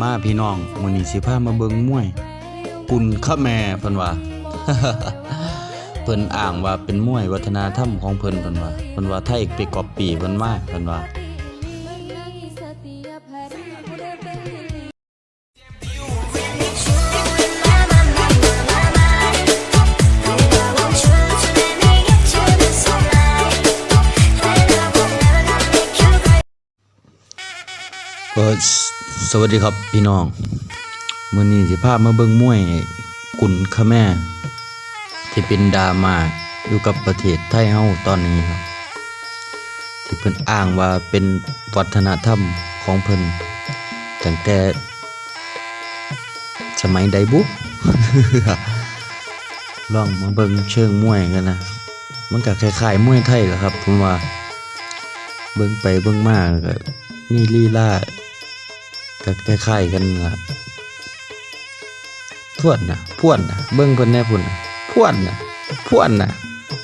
มาพี่น้องมื้อนี้สิพามาเบิ่งมวย กุนขะแม่เพิ่นว่าเพิ่นอ้างว่าเป็นมวยวัฒนธรรมของเพิ่นเพิ่นว่าเพิ่นว่าไทยไปก๊อปปี้เพิ่นมาเพิ่นว่าเออ สวัสดีครับพี่น้องเมื้อนี้สิพามาเบิ่งมวยกุนขะแม่ ที่เป็นดามาอยู่กับประเทศไทยเฮาตอนนี้ครับ ที่เพิ่นอ้างว่าเป็นวัฒนธรรมของเพิ่นตั้งแต่สมัยใดบุลองมาเบิ่งเชิงมวยกันนะ มันก็คล้ายๆมวยไทยแหละครับผมว่า เบิ่งไปเบิ่งมาก็มีลีลา ก็คล้ายๆกันล่ะพวนนะพวนนะเบิ่งเพิ่นแน่พุ่นนะพวนนะพวนนะ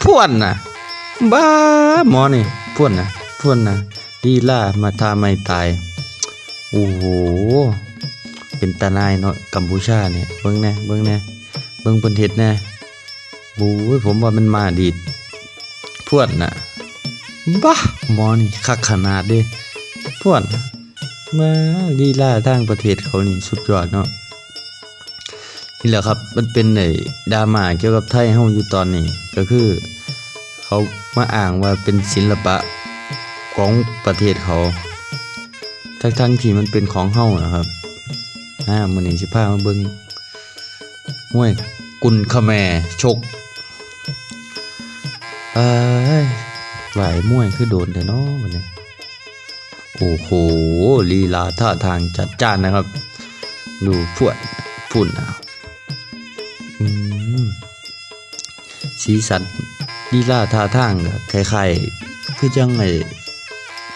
พวนนะบ้าหมอนี่พวนนะพวนนะลีล่ามาทาไม่ตายโอ้โหเป็นตาหนายเนาะกัมพูชาเนี่ยเบิ่งแน่เบิ่งแน่เบิ่งเพิ่นเฮ็ดแน่โอ้ยผมว่ามันมาดีดพวนนะบ้าหมอนี่คักขนาดเด้พวน มาลีลาทางประเทศเขานี่สุดยอดเนาะนี่แหละครับมันเป็นไอ้ดราม่าเกี่ยวกับไทยเฮาอยู่ตอนนี้ ก็คือ เขามาอ้างว่าเป็นศิลปะของประเทศเขา ทั้งๆที่มันเป็นของเฮานะครับอ่ามื้อนี้สิพามาเบิ่งห้วยกุนขแมชกเอ้ยไหวมวยคือโดนแต่น้อวันนี้ โอ้โหลีลาท่าทางจัดจ้านนะครับ ดูพวดพุ่นอะสีสันลีลาท่าทางก็คล้ายๆคือจังไอ้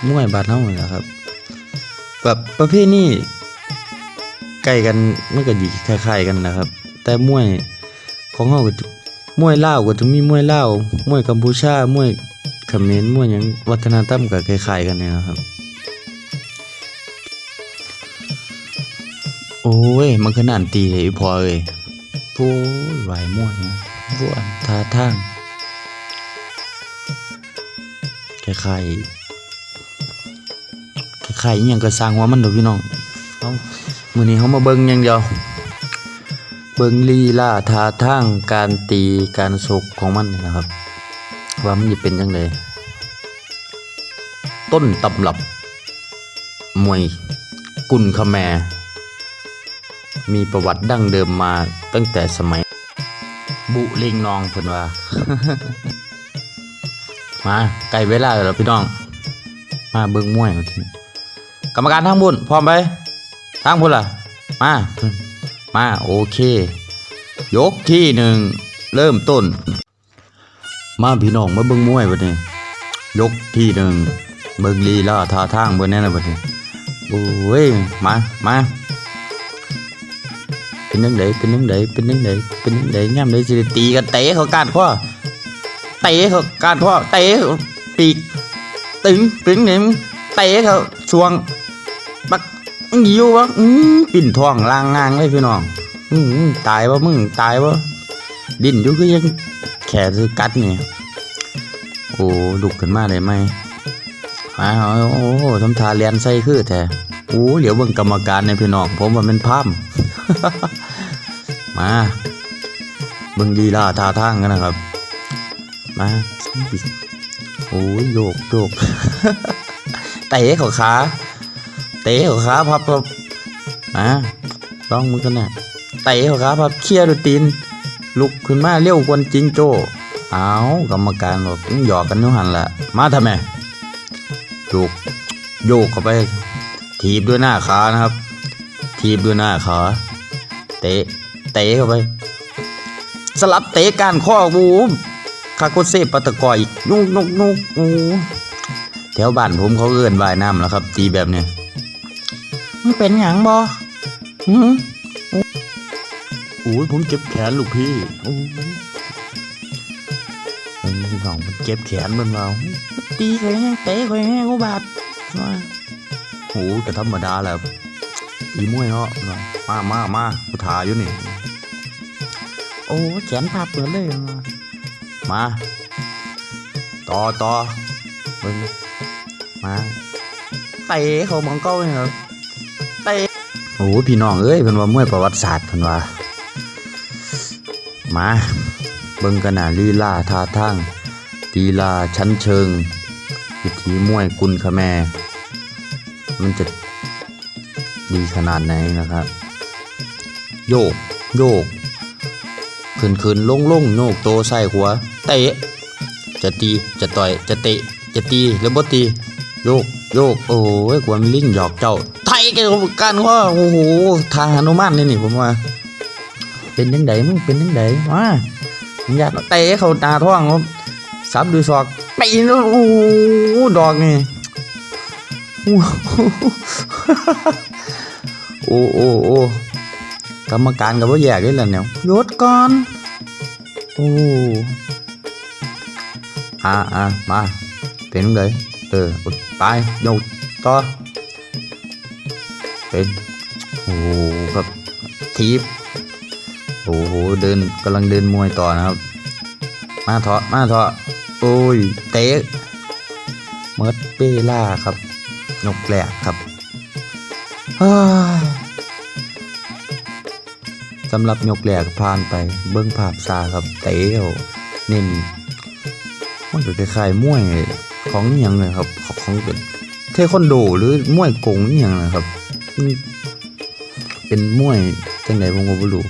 มวยบาดเฮานี่แหละครับ แบบประเภทนี้ใกล้กันมันก็ดีคล้ายๆกันนะครับ แต่มวยของเฮาก็มวยเลาก็จะมีมวยเลามวยกัมพูชามวยเขมรมั่วหยังวัฒนธรรมก็คล้ายๆกันเนี่ยนะครับ โอ้ย มันขนาดตีเลยพอเลยโอ้ยไหวม่วนะพวกท่าทางคล้ายคล้ายๆอหยังก็สร้างว่ามันเดอกพี่น้องเอามื้อนี้เขามาเบิ่งอย่างเดียว เบิ่งลีลาท่าทางการตีการสกของมันนี่นะครับ ว่ามันจะเป็นยังไงต้นตำรับมวยกุนขแม มีประวัติดั้งเดิมมาตั้งแต่สมัย บุเลงนองเพิ่นว่า มาใกล้เวลาแล้วพี่น้อง มาเบิ่งมวยกันทีกรรมการทางบุญพร้อมไปทางบุญล่ะ มา มาโอเค ยกที่หนึ่งเริ่มต้น มาพี่น้องมาเบิ่งมวยบัดนี้ยกที่หนึ่งเบิ่งลีลาท่าทางเบิ่งแน่นะบัดนี้โอ้ยมามา เป็นจังไดเป็นจังไดเป็นจังไดเป็นจังไดยามใดสิได้ตีกันเตะเขากาดข้อเตะเขากาดข้อเตะปีกตึงตึงเนี่มึงเตะเขาสวงบักยิววะอืมปิ่นทองลางงางเลยพี่น้องอืมตายบ่มึงตายบ่ดิ้นอยู่คือยังแขนคือกัดเนี่ยโอ้ลุกขึ้นมาได้ไหมอ้าวโอ้โหทำทาเลียนใส่คือแท้โอ้เหลียวเบิ่งกรรมการในพี่น้องผมว่าเป็นภาพ มาเบิ่งลีลาท่าทางกันนะครับ มาโอ้ยโยกโยกเตะเขาขาเตะเขาขาพับพับมาลองมือกันนะเตะเขาขาพับเคลียร์ดูตีนลุกขึ้นมาเร็วกว่าจริงโจ้เอากรรมการบอกหยอกกันนู่หันละมาทำไมโยกโยกเข้าไป ถีบด้วยหน้าขานะครับ ถีบด้วยหน้าขา เตะ เตะเข้าไป สลับเตะก้านข้อบูมคาโคเซปัตตะกอยอีกนุกนุกนุกโอ้แถวบ้านผมเขาเอื้อนว่ายน้ำแล้วครับ ตีแบบเนี้ยมันเป็นหยังบอหืมโอ้ยผมเจ็บแขนลูกพี่โอ้ยเห็นพี่น้องมันเจ็บแขนมันมาตีเขาแห้งเตะเขาแห้งกูบาดมาโอ้ยก็ธรรมดาแหละ อีมวยเนาะมามามากูถ่ายอยู่นี่ โอ้แขนพาเปิดเลย มา ต่อต่อเบิ่งมาเตะเขาบังเก้าเนี่ยครับเตะโอ้พี่น้องเอ้ยเพิ่นว่ามวยประวัติศาสตร์เพิ่นว่า มาเบิ่งกันน่ะลีลาท่าทางลีลาชั้นเชิงวิถีมวยกุนขแมมันจะ ดีขนาดไหนนะครับ โยก โยกขึ้นขึ้นลงลงโยกโตใส่หัวเตะจะตีจะต่อยจะเตะจะตีหรือบ่ตีโยกโยกโอ้ยกวนลิงหยอกเจ้าไทยกันกันว่าโอ้โหทางหนุมานนี่นี่ผมว่า เป็นยังไงมึงเป็นยังไงมาอยากเตะเขาตาท้องเขาซับดูศอกไปโอ้ดอกนี่ โอ้โอ้โอ้กรรมการกับว่าแยกได้แล้วเนี่ยหยุดก่อน โอ้อ่าอ่ามาเป็นไงเออไปโยกต่อเป็นโอ้โหครับทีบโอ้โหเดินกำลังเดินมวยต่อนะครับ มาเถอะมาเถอะโอ้ยเตะเมิดเปล่าครับนกแหลกครับเฮ้ยสำหรับยกแหลกผ่านไปเบิ้งภาพซาครับเตะเอาเน้นมันก็คล้ายๆมวยของอย่างเลยครับของเป็นเทควันโดหรือมวยกงอย่างนะครับ เป็นมวยจังไดผมก็บ่รู้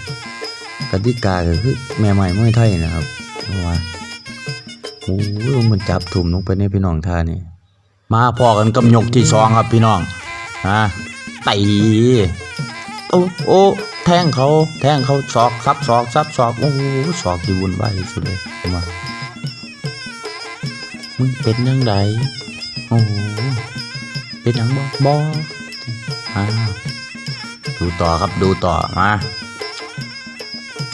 กติกาก็คือแม่ใหม่มวยไทยนะครับเพราว่าโอ้ยมันจับถุ่มลงไปในพี่น้องท่านี่มาพอกันกับยกที่สองครับพี่น้องฮะตีโอ้โอ้ แทงเขาแทงเขาศอกซับศอกซับศอกโอ้โหศอกที่วุ่นวายที่สุดเลยมามึงเป็นยังไงโอ้โหเป็นยังบ่บ่อ่าดูต่อครับดูต่อมา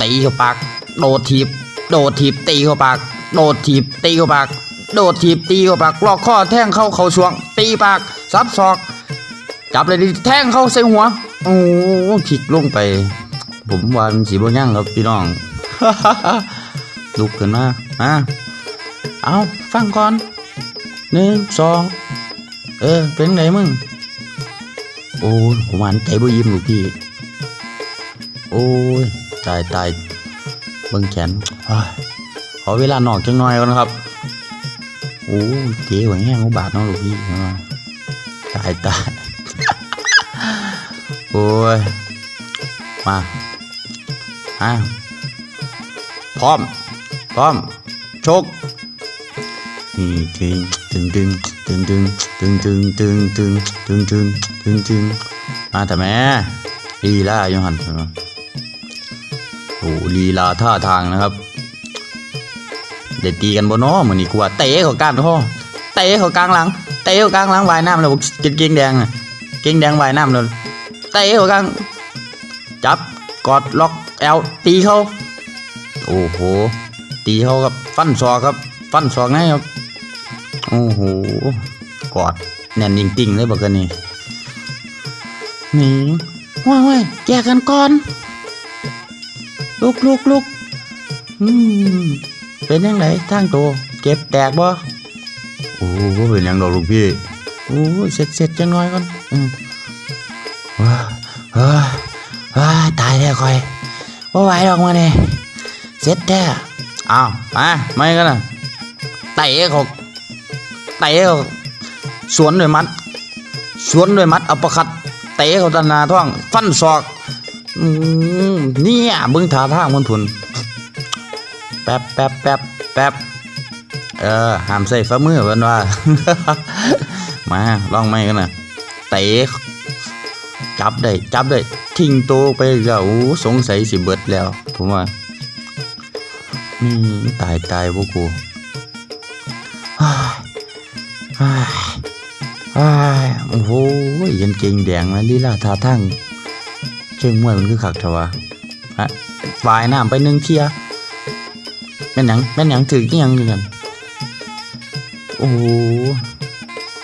ตีเข้าปากโดดถีบโดดถีบตีเข้าปากโดดถีบตีเข้าปากโดดถีบตีเข้าปากลอกข้อแทงเข้าเข่าสวง ตีปากซับศอก จับเลยดิแทงเข้าใส่หัว โอ้ผิดลงไป ผมวานสีบย่างครับพี่น้อง ลุกขึ้นมาอะเอาฟังก่อนหนึ่งสองเออ เป็นไงมึง โอ้ยผมอ่านใจบ่ยิ้มลูกพี่ โอ้ย ตายตายเบิ่งแขนขอเวลานอกจังหน่อยก่อนครับ โอ้เก๋วแห้งอุบาทเนาะลูกพี่ตายตาย โอ้ย มาอะพร้อม พร้อม ชกนี่ตึงตึงตึงตึงตึงตึงตึงตึงตึงตึงตึงตึงตึงมาแต่แม่ลีลายู่หันโอ้ลีลาท่าทางนะครับเด็ดตีกันบนน้อมือนี่กูว่าเตะเขาก้านท่อเตะเขากลางหลัง เตะเขากลางหลังวายน้ำเลยเก่งแดงเก่งแดงวายน้ำเลย เตะเขากลางจับกอดล็อกแอลตีเขาโอ้โห ตีเขาครับฟันศอกครับ ฟันศอกไงครับโอ้โหกอดแน่นจริงๆเลยบอกกันนี่นี่ว้ายว้ายแยกกันก่อน ลุกลุกลุกอืมเป็นยังไงทางตัวเจ็บแตกบ่โอ้เป็นยังดอกลูกพี่โอ้เสร็จเสร็จจังน้อยก่อนอืม เฮ้ยเฮ้ยตายแล้วคอยว่าไหวหรอกมาเนี่ยเสร็จแท้อ้าวมาไม่กันนะเตะเขาเตะเขาสวนด้วยมัด สวนด้วยมัดอัปเปอร์คัดเตะเขาตาหนาท้องฟันศอกอืมเนี่ยเบึงท่าทางมันผุนแป๊บแป๊บแป๊บแป๊บเออห้ามใส่ฝ่ามือเพิ่นว่า มาลองไม่กันนะเตะ จับได้จับได้ทิ้งโตไปแล้วสงสัยสิเบิดแล้ว ผมว่าอืมตายตายพวกกูอ้ายอ้โอ้โหยันเก่งแดงนะลีลาท่าทางเชิงมวยมันคือขักเถอะวะฮะวายน้ำไปหนึ่งเทียแม่นหยังแม่นหยังถือยังอยู่กันโอ้โห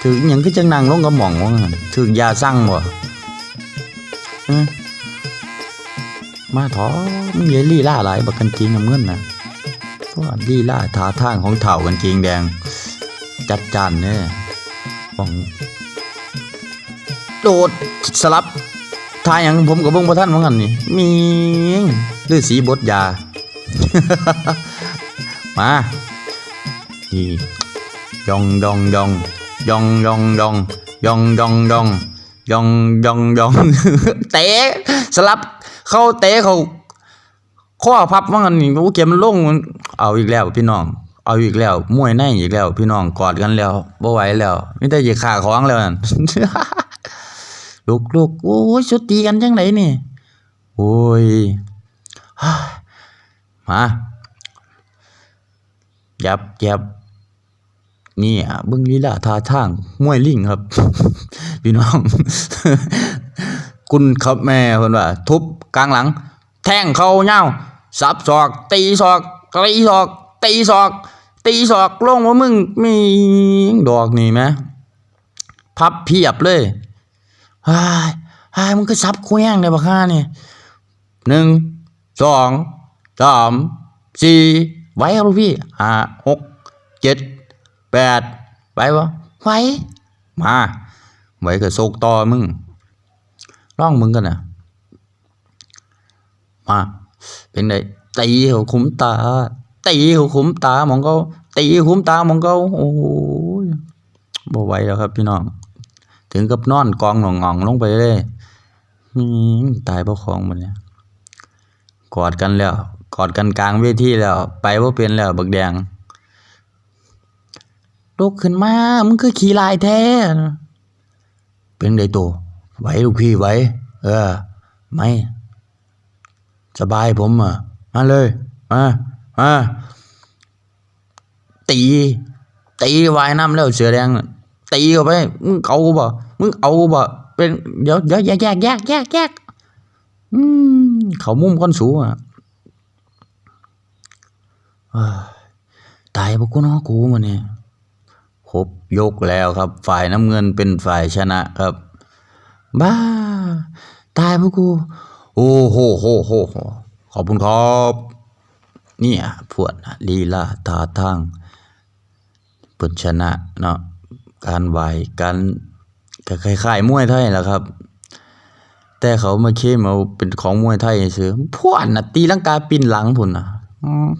ถือยังคือจังนางลงกระหม่องว่างถือยาสั่งบ่ มาถอมันเยลี่ล่าหลายบักกันจริงน้ำเงินนะเพราะลี่ล่าท่าทางของเถ่ากันจริงแดง จัดจานเนี่ยของโดดสลับทายอย่างผมกับเบิ้งพระท่านว่างันนี่มีฤาษีบทยา มาดียองยองยองยองยองยองยองดองดอง ยองยองยองเตะสลับ เข้าเตะเขาข้อพับว่างันนี่โอ้เกมมันลงเอาอีกแล้วพี่น้อง เอาอีกแล้วมวยในอีกแล้ว พี่น้องกอดกันแล้วบ่ไหวแล้วไม่ได้จะขาของแล้วนั่นลูกลูกโอ้ยสุดตีกันจังไหนนี่ โอ้ยมายับยับ นี่อะเบิ่งลีลาท่าทางมวยลิงครับ พี่น้อง คุณครับแม่เพิ่นว่า ทุบกลางหลัง แทงเข้าเหย้าสับศอก ตีศอกตีศอก ตีศอก ตีศอกลงว่ามึงมีดอกนี่ไหมพับเพียบเลยฮายฮายมึงก็ซับคุ้งได้บักห่านี่หนึ่งสองสามสี่ไหวครับลูกพี่ห้าหกเจ็ด แปดไหวปะไหวมาไหวก็โศกต่อมึงร้องมึงกันนะมาเป็นไงตีเขาคุ้มตา ตีเขาคุ้มตาหมองเขาตีคุ้มตาหมองเขาโอ้ยบ่ไหวแล้วครับพี่น้อง ถึงกับนอนกองหงองๆลงไปเลยอืมตายเพราะของมันเนี่ยกอดกันแล้ว กอดกันกลางเวทีแล้ว ไปว่าเป็นแล้วบักแดง ลุกขึ้นมามึงคือขี่ลายแท้เป็นไดตัวไหวลูกพี่ไหวเออ ไม่ สบายผมอะมาเลยมามาตี ตีวายน้ำแล้วเสือแดงตีเข้าไปมึงเอาบ่มึงเอาบ่เป็นเดี๋ยวเดี๋ยวแยกแยกแยกแยกแยกอืมเขามุมก้อนสูงอะตายพวกกูเนาะกูมันเนี่ย ครบยกแล้วครับ ฝ่ายน้ำเงินเป็นฝ่ายชนะครับ บ้า ตายพวกกู โอ้โหโหโหขอบคุณครับเนี่ยพวดน่ะลีลาท่าทางเปิดชนะเนาะการไหวการก็คล้ายๆมวยไทยแหละครับ แต่เขามาเข้มเอาเป็นของมวยไทยเสือพวดน่ะตีลังกาปินหลังพุ่นน่ะอืม